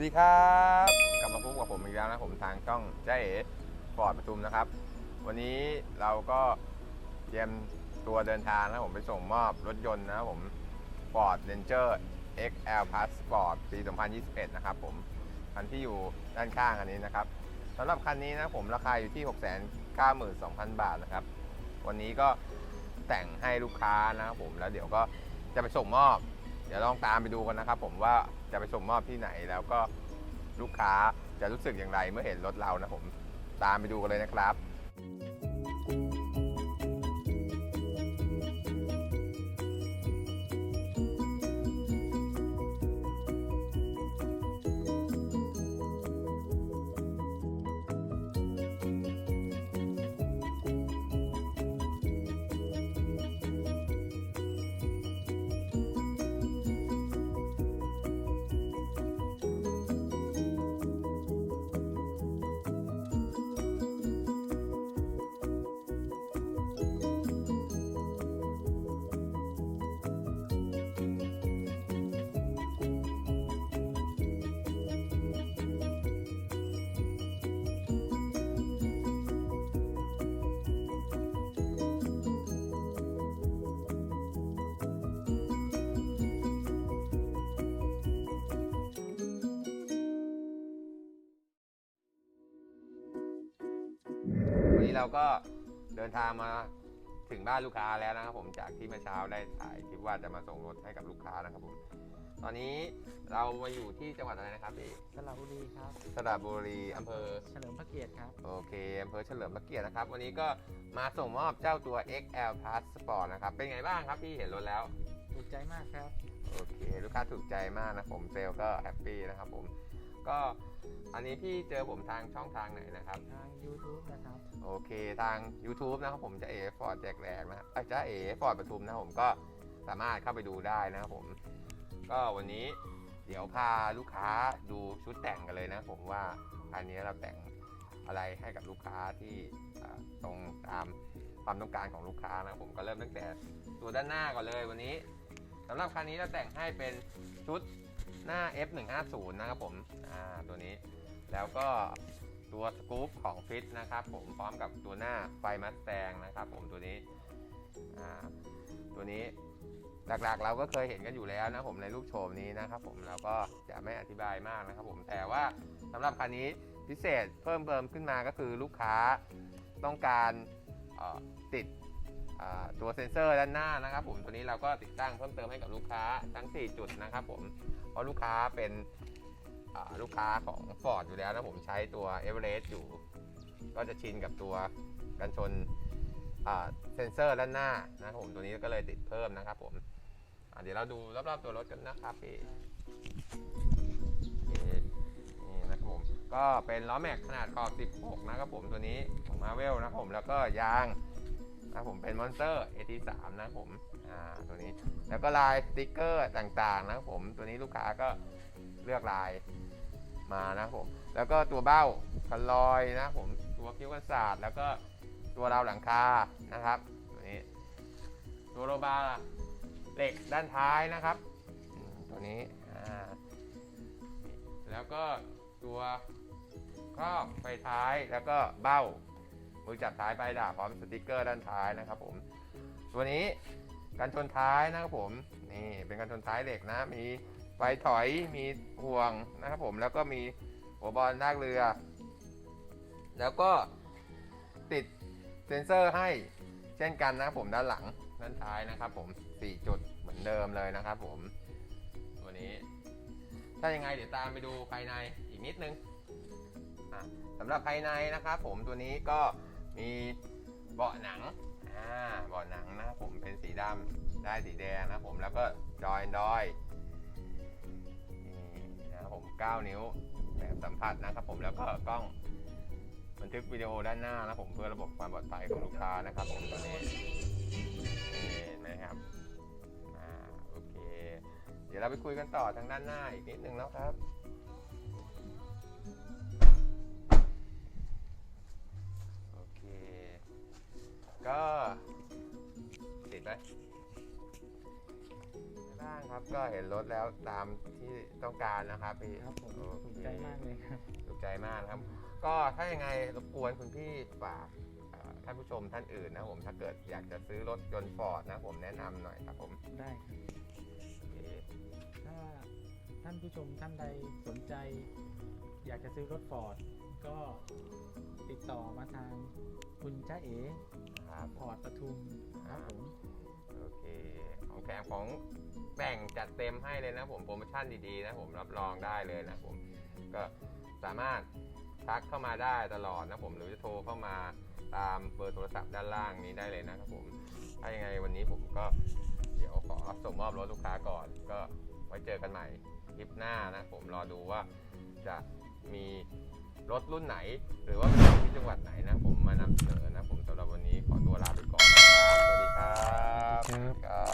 วัสดีครับ กลับมาพบกับผมอีกแล้วนะผมทางช่องเจ๊เอ๋ฟอร์ดปทุมนะครับ วันนี้เราก็เตรียมตัวเดินทางนะผมไปส่งมอบรถยนต์นะครับผม Ford Ranger XL Plus Sport ปี 2021 นะครับผม คันที่อยู่ด้านข้างอันนี้นะครับสำหรับคันนี้นะผมราคาอยู่ที่ 692,000 บาทนะครับ วันนี้ก็แต่งให้ลูกค้านะครับผมแล้วเดี๋ยวก็จะไปส่งมอบ เดี๋ยวลองตามไปดูกันนะครับผมว่าจะไปส่งมอบที่ไหนแล้วก็ลูกค้าจะรู้สึกอย่างไรเมื่อเห็นรถเรานะผมตามไปดูกันเลยนะครับวัน เราก็เดินทางมาถึงบ้านลูกค้าแล้วนะครับผมจากที่เมื่อเช้าได้ถ่ายคลิปว่าจะมาส่งรถให้กับลูกค้านะครับผมตอนนี้เรามาอยู่ที่จังหวัดอะไรนะครับพี่สระบุรีครับสระบุรีอำเภอเฉลิมพระเกียรติครับโอเคอำเภอเฉลิมพระเกียรตินะครับ วันนี้ก็มาส่งมอบเจ้าตัว XL Plus Sport นะครับเป็นไงบ้างครับพี่เห็นรถแล้วถูกใจมากครับโอเค ลูกค้าถูกใจมากนะผมเซลลก็แฮปปี้นะครับผม ก็อันนี้พี่เจอผมทางช่องทางไหนนะครับ ทาง YouTube นะครับ โอเคทาง YouTube นะครับผมจะเอฟอร์ดแจกแหลกนะครับเอ้ยจะเอฟอร์ดปทุมนะครับผมก็สามารถเข้าไปดูได้นะครับผม ก็วันนี้เดี๋ยวพาลูกค้าดูชุดแต่งกันเลยนะผมว่าอันนี้เราแต่งอะไรให้กับลูกค้าที่อ่าตรงตามความต้องการของลูกค้านะผมก็เริ่มตั้งแต่ตัวด้านหน้าก่อนเลยวันนี้สำหรับคันนี้เราแต่งให้เป็นชุด หน้า F150 นะครับผมอ่าตัวนี้ แล้วก็ตัวสกู๊ปของฟิตนะครับผมพร้อมกับตัวหน้าไฟมัสแตงนะครับผมตัวนี้อ่าตัวนี้หลักๆเราก็เคยเห็นกันอยู่แล้วนะผมในรูปโฉมนี้นะครับผมเราก็จะไม่อธิบายมากนะครับผมแต่ว่าสำหรับคันนี้พิเศษเพิ่มเติมขึ้นมาก็คือลูกค้าต้องการติด ตัวเซ็นเซอร์ด้านหน้านะครับผมตัวนี้เราก็ติดตั้งเพิ่มเติมให้กับลูกค้าทั้ง 4 จุดนะครับผมเพราะลูกค้าเป็นลูกค้าของ Ford อยู่แล้วนะผมใช้ตัว e v e r e s t อยู่ ก็จะชินกับตัวกันชนเซนเซอร์ด้านหน้านะครับผมตัวนี้ก็เลยติดเพิ่มนะครับผมเดี๋ยวเราดูรอบๆตัวรถกันนะครับพี่นี่นะครับผมก็เป็นล้อแม็กขนาดขอบ 16 นะครับผมตัวนี้ของ Marvel นะครับผมแล้วก็ยาง นะผมเป็น Monster AT3 นะครับผมอ่าตัวนี้แล้วก็ลายสติกเกอร์ต่างๆนะผมตัวนี้ลูกค้าก็เลือกลายมานะผมแล้วก็ตัวเบ้าคันลอยนะผมตัวคิ้วกันศาสตร์แล้วก็ตัวราวหลังคานะครับตัวนี้ ตัวโรบาร์เหล็กด้านท้ายนะครับ ตัวนี้อ่าแล้วก็ตัวครอบไฟท้ายแล้วก็เบ้า มือจับท้ายปลายดาบพร้อมสติกเกอร์ด้านท้ายนะครับผม ตัวนี้กันชนท้ายนะครับผมนี่เป็นกันชนท้ายเหล็กนะ มีไฟถอยมีห่วงนะครับผมแล้วก็มีหัวบอลลากเรือ แล้วก็ติดเซ็นเซอร์ให้เช่นกันนะครับผมด้านหลังด้านท้ายนะครับผม 4 จุดเหมือนเดิมเลยนะครับผมตัวนี้ ถ้ายังไงเดี๋ยวตามไปดูภายในอีกนิดนึงสำหรับภายในนะครับผมตัวนี้ก็ มีเบาะหนังอ่าเบาะหนังนะผมเป็นสีดำได้สีแดงนะผมแล้วก็จอยดอยนี่นะผม 9 นิ้วแบบสัมผัสนะครับผมแล้วก็กล้องบันทึกวิดีโอด้านหน้านะผมเพื่อระบบความปลอดภัยของลูกค้านะครับผมตัวนี้เห็นไหมครับอ่าโอเค เดี๋ยวเราไปคุยกันต่อทางด้านหน้าอีกนิดนึงแล้วครับ ก็ติดไหมได้บ้างครับก็เห็นรถแล้วตามที่ต้องการนะครับพี่ครับผมโอถูกเคใจมากเลยครับถูกใจมากนะครับ ก็ถ้ายังไงรบกวนคุณพี่ฝากเอ่อท่านผู้ชมท่านอื่นนะครับผมถ้าเกิดอยากจะซื้อรถยนต์ฟอร์ดนะผมแนะนำหน่อยครับผมได้ครับโอเคถ้าท่านผู้ชมท่านใดสนใจ อยากจะซื้อรถฟอร์ดก็ติดต่อมาทางคุณจ้าเอ๋ครับพอร์ตปทุมครับผม โอเคของแถมของแต่งจัดเต็มให้เลยนะผมโปรโมชั่นดีๆนะผมรับรองได้เลยนะผมก็สามารถทักเข้ามาได้ตลอดนะผมหรือจะโทรเข้ามาตามเบอร์โทรศัพท์ด้านล่างนี้ได้เลยนะครับผมถ้ายังไงวันนี้ผมก็เดี๋ยวขอส่งมอบรถลูกค้าก่อน ก็ไว้เจอกันใหม่คลิปหน้านะผมรอดูว่าจะมีรถรุ่นไหน หรือว่าเป็นที่จังหวัดไหนนะผมมานำเสนอนะผมสำหรับวันนี้ขอตัวลาไปก่อนนะครับสวัสดีครับครับ ครับ